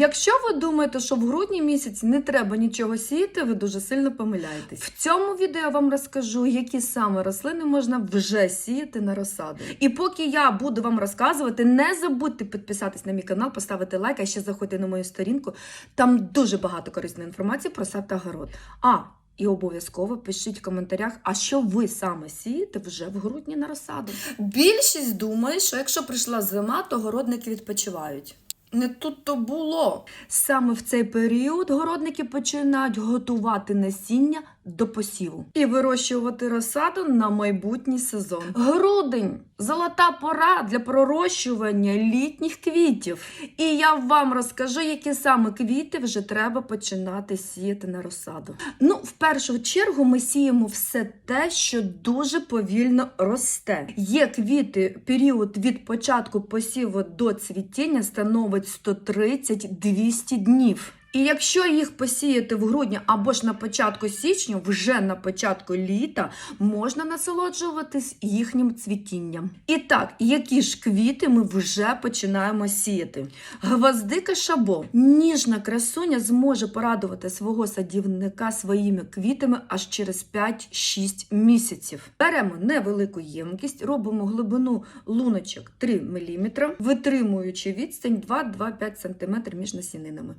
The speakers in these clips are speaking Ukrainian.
Якщо ви думаєте, що в грудні місяці не треба нічого сіяти, ви дуже сильно помиляєтесь. В цьому відео я вам розкажу, які саме рослини можна вже сіяти на розсаду. І поки я буду вам розказувати, не забудьте підписатись на мій канал, поставити лайк, а ще заходьте на мою сторінку. Там дуже багато корисної інформації про сад та город. А і обов'язково пишіть в коментарях, а що ви саме сієте вже в грудні на розсаду. Більшість думає, що якщо прийшла зима, то городники відпочивають. Не тут то було. Саме в цей період городники починають готувати насіння до посіву і вирощувати розсаду на майбутній сезон. Грудень золота пора для пророщування літніх квітів. І я вам розкажу, які саме квіти вже треба починати сіяти на розсаду. Ну, в першу чергу, ми сіємо все те, що дуже повільно росте. Є квіти, період від початку посіву до цвітіння становить 130-200 днів. І якщо їх посіяти в грудні або ж на початку січня, вже на початку літа можна насолоджуватись їхнім цвітінням. І так, які ж квіти ми вже починаємо сіяти? Гвоздика шабо. Ніжна красуня зможе порадувати свого садівника своїми квітами аж через 5-6 місяців. Беремо невелику ємкість, робимо глибину луночок 3 мм, витримуючи відстань 2-2-5 см між насінинами.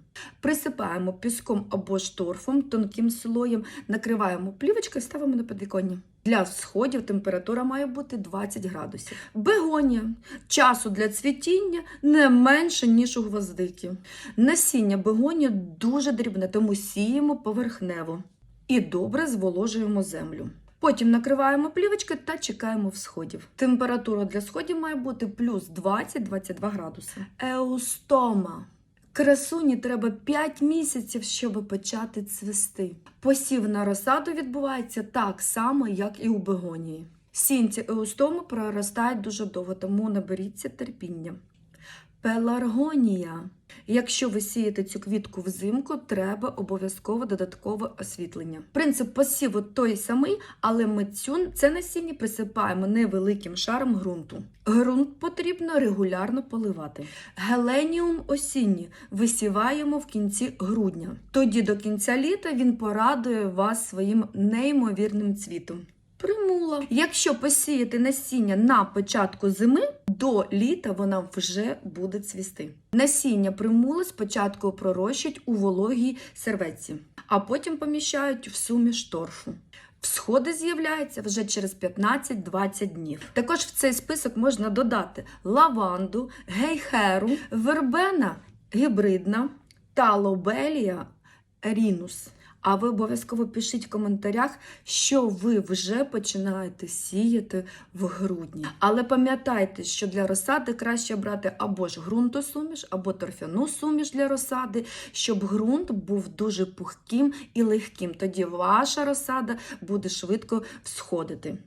Присипаємо піском або ж торфом тонким слоєм, накриваємо плівочкою і ставимо на підвіконня. Для всходів температура має бути 20 градусів. Бегонія. Часу для цвітіння не менше, ніж у гвоздики. Насіння бегонія дуже дрібне, тому сіємо поверхнево і добре зволожуємо землю. Потім накриваємо плівочкою та чекаємо всходів. Температура для сходів має бути плюс 20-22 градуси. Еустома. Красуні треба 5 місяців, щоб почати цвісти. Посів на розсаду відбувається так само, як і у бегонії. Сінці еустоми проростають дуже довго, тому наберіться терпіння. Пеларгонія. Якщо ви сієте цю квітку взимку, треба обов'язково додаткове освітлення. Принцип посіву той самий, але ми цю це насіння присипаємо невеликим шаром ґрунту. Ґрунт потрібно регулярно поливати. Геленіум осінній висіваємо в кінці грудня. Тоді до кінця літа він порадує вас своїм неймовірним цвітом. Примула. Якщо посіяти насіння на початку зими, до літа вона вже буде цвісти. Насіння примули спочатку пророщують у вологій серветці, а потім поміщають в суміш торфу. Всходи з'являються вже через 15-20 днів. Також в цей список можна додати лаванду, гейхеру, вербена гібридна та лобелія рінус. А ви обов'язково пишіть в коментарях, що ви вже починаєте сіяти в грудні. Але пам'ятайте, що для розсади краще брати або ж ґрунтосуміш, або торфяну суміш для розсади, щоб ґрунт був дуже пухким і легким. Тоді ваша розсада буде швидко всходити.